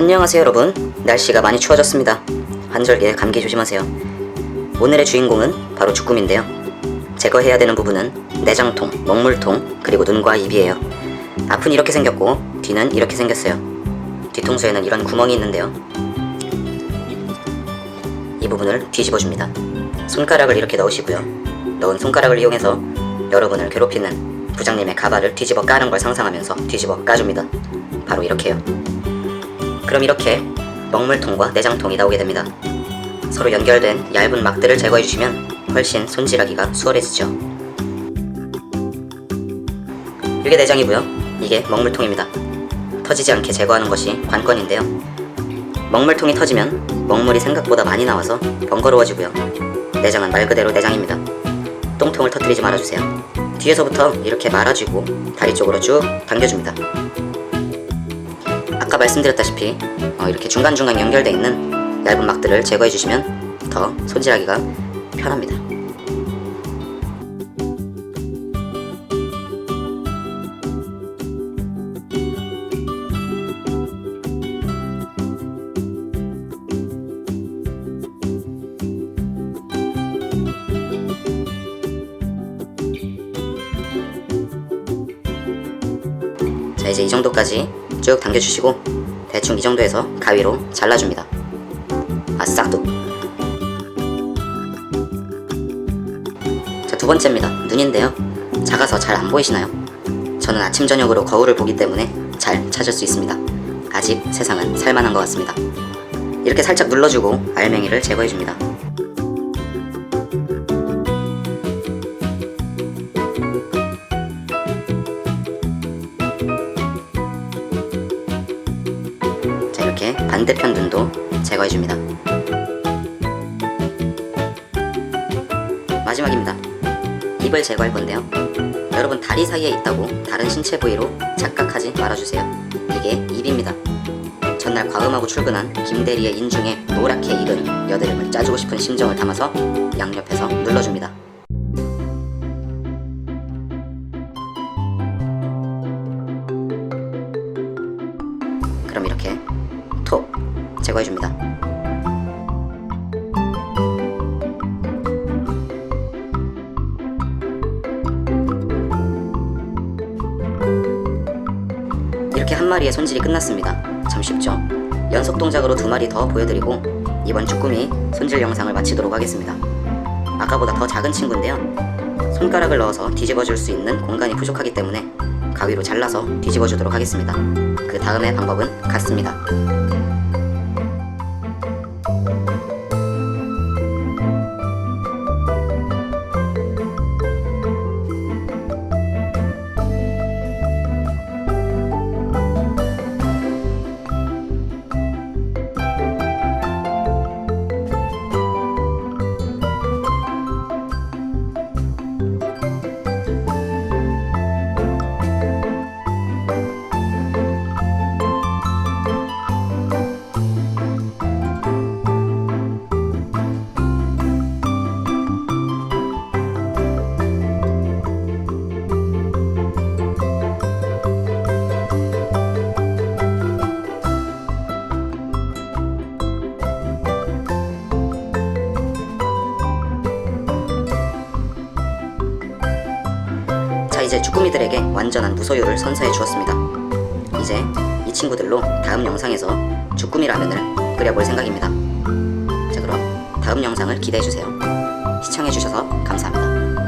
안녕하세요 여러분. 날씨가 많이 추워졌습니다. 환절기에 감기 조심하세요. 오늘의 주인공은 바로 주꾸미인데요. 제거해야 되는 부분은 내장통, 먹물통, 그리고 눈과 입이에요. 앞은 이렇게 생겼고 뒤는 이렇게 생겼어요. 뒤통수에는 이런 구멍이 있는데요. 이 부분을 뒤집어줍니다. 손가락을 이렇게 넣으시고요. 넣은 손가락을 이용해서 여러분을 괴롭히는 부장님의 가발을 뒤집어 까는 걸 상상하면서 뒤집어 까줍니다. 바로 이렇게요 그럼 이렇게 먹물통과 내장통이 나오게 됩니다. 서로 연결된 얇은 막들을 제거해 주시면 훨씬 손질하기가 수월해지죠. 이게 내장이고요. 이게 먹물통입니다. 터지지 않게 제거하는 것이 관건인데요. 먹물통이 터지면 먹물이 생각보다 많이 나와서 번거로워지고요. 내장은 말 그대로 내장입니다. 똥통을 터뜨리지 말아주세요. 뒤에서부터 이렇게 말아주고 다리 쪽으로 쭉 당겨줍니다. 아까 말씀드렸다시피 어, 이렇게 중간중간 연결되어 있는 얇은 막들을 제거해 주시면 더 손질하기가 편합니다. 자 이제 이 정도까지 쭉 당겨주시고 대충 이 정도에서 가위로 잘라줍니다. 아 싹둑. 자 두 번째입니다. 눈인데요. 작아서 잘 안 보이시나요? 저는 아침 저녁으로 거울을 보기 때문에 잘 찾을 수 있습니다. 아직 세상은 살만한 것 같습니다. 이렇게 살짝 눌러주고 알맹이를 제거해줍니다. 자 이렇게 반대편 눈도 제거해줍니다. 마지막입니다. 입을 제거할 건데요. 여러분 다리 사이에 있다고 다른 신체 부위로 착각하지 말아주세요. 이게 입입니다. 전날 과음하고 출근한 김대리의 인중에 노랗게 익은 여드름을 짜주고 싶은 심정을 담아서 양옆에서 눌러줍니다. 그럼 이렇게 톡 제거해줍니다. 이렇게 한 마리의 손질이 끝났습니다. 참 쉽죠? 연속 동작으로 두 마리 더 보여드리고 이번 쭈꾸미 손질 영상을 마치도록 하겠습니다. 아까보다 더 작은 친구인데요. 손가락을 넣어서 뒤집어 줄 수 있는 공간이 부족하기 때문에 가위로 잘라서 뒤집어 주도록 하겠습니다. 그 다음의 방법은 같습니다. 이제 쭈꾸미들에게 완전한 무소유를 선사해 주었습니다. 이제 이 친구들로 다음 영상에서 쭈꾸미 라면을 끓여볼 생각입니다. 자 그럼 다음 영상을 기대해 주세요. 시청해 주셔서 감사합니다.